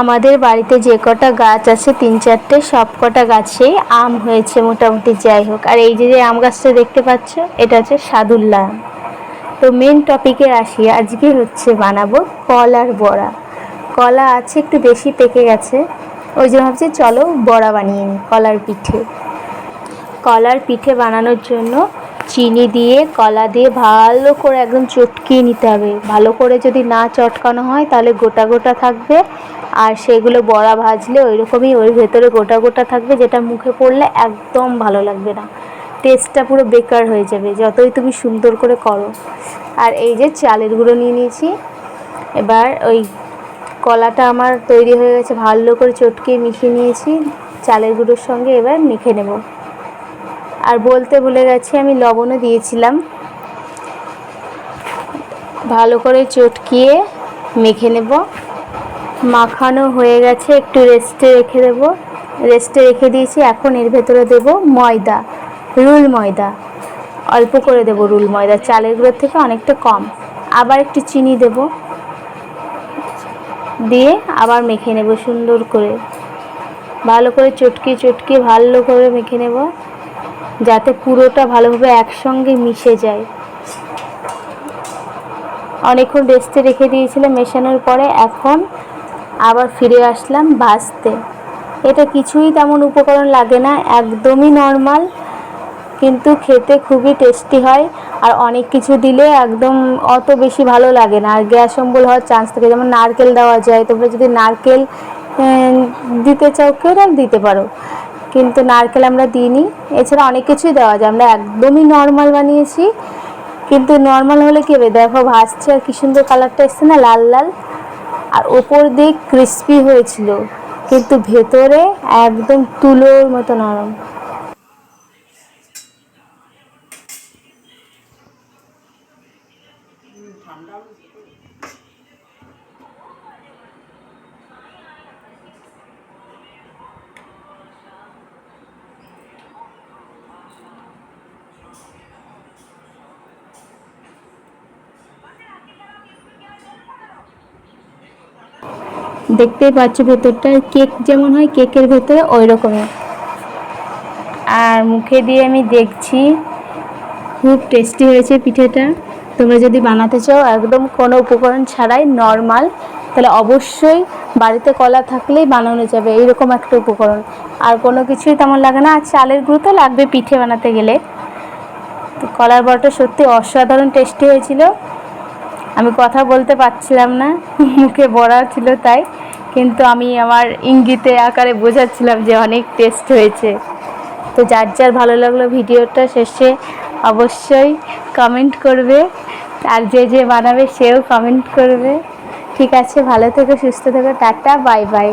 আমাদের বাড়িতে যে কটা গাছ আছে, তিন চারটে সব কটা গাছেই আম হয়েছে মোটামুটি। যাই হোক, আর এই যে যে আম গাছটা দেখতে পাচ্ছ, এটা হচ্ছে সাদুল্লা আম। তো মেন টপিকে আসি, আজকে হচ্ছে বানাবো কলার বড়া। কলা আছে, একটু বেশি পেকে গেছে, ওই জন্য ভাবছি চলো বড়া বানিয়ে নিই কলার পিঠে। কলার পিঠে বানানোর জন্য চিনি দিয়ে, কলা দিয়ে ভালো করে একদম চটকিয়ে নিতে হবে। ভালো করে যদি না চটকানো হয়, তাহলে গোটা গোটা থাকবে। আর সেগুলো বড়া ভাজলে ওই রকমই ওর ভেতরে গোটা গোটা থাকবে, যেটা মুখে পড়লে একদম ভালো লাগবে না। টেস্টটা পুরো বেকার হয়ে যাবে, যতই তুমি সুন্দর করে করো। আর এই যে চালের গুঁড়ো নিয়ে নিয়েছি। এবার ওই কলাটা আমার তৈরি হয়ে গেছে, ভালো করে চটকিয়ে মিশিয়ে নিয়েছি। চালের গুঁড়োর সঙ্গে এবার মেখে নেব। আর বলতে ভুলে গেছি, আমি লবণও দিয়েছিলাম। ভালো করে চটকিয়ে মেখে নেব। মাখানো হয়ে গেছে, একটু রেস্টে রেখে দেব। রেস্টে রেখে দিয়েছি, এখন এর ভেতরে দেব ময়দা, রুল ময়দা। অল্প করে দেব রুল ময়দা, চালের গুঁড়োর থেকে অনেকটা কম। আবার একটু চিনি দেব। দিয়ে আবার মেখে নেব সুন্দর করে। ভালো করে চটকিয়ে চটকিয়ে ভালো করে মেখে নেব। যাতে পুরোটা ভালোভাবে একসঙ্গে মিশে যায়। অনেকক্ষণ রেস্টে রেখে দিয়েছিলাম মেশানোর পরে, এখন আবার ফিরে আসলাম ভাজতে এটা কিছুই তেমন উপকরণ লাগে না, একদমই নর্মাল কিন্তু খেতে খুবই টেস্টি হয়, আর অনেক কিছু দিলে একদম অত বেশি ভালো লাগে না। আর গ্যাস অম্বল হওয়ার চান্স থাকে, যেমন নারকেল দেওয়া যায়, তোমরা যদি নারকেল দিতে চাও, কেউ দিতে পারো। কিন্তু নারকেল আমরা দিইনি। এছাড়া অনেক কিছুই দেওয়া যায়। আমরা একদমই নর্মাল বানিয়েছি। কিন্তু নর্মাল হলে কী হবে? দেখো ভাসছে আর কি সুন্দর কালারটা এসছে না? লাল লাল। আর ওপর দিক ক্রিস্পি হয়েছিল। কিন্তু ভেতরে একদম তুলোর মতো নরম। দেখতেই পাচ্ছ ভেতরটা। কেক যেমন হয়, কেকের ভেতরে ওই রকমই আর মুখে দিয়ে আমি দেখছি, খুব টেস্টি হয়েছে পিঠেটা। তোমরা যদি বানাতে চাও, একদম কোনো উপকরণ ছাড়াই নর্মাল তাহলে অবশ্যই বাড়িতে কলা থাকলেই বানানো যাবে, এইরকম একটা উপকরণ। আর কোনো কিছুই তেমন লাগে না, আর চালের গুঁড়ো তো লাগবে পিঠে বানাতে গেলে। তো কলার বড়াটা সত্যি অসাধারণ টেস্টি হয়েছিল। আমি কথা বলতে পারছিলাম না, মুখে বড়া ছিল তাই, কিন্তু আমি আমার ইঙ্গিতে আকারে বোঝাচ্ছিলাম যে অনেক টেস্ট হয়েছে। তো যার যার ভালো লাগল ভিডিওটা শেষে অবশ্যই কমেন্ট করবে, আর যে যে বানাবে সেও কমেন্ট করবে। ঠিক আছে, ভালো থেকো, সুস্থ থেকো, টাটা বাই বাই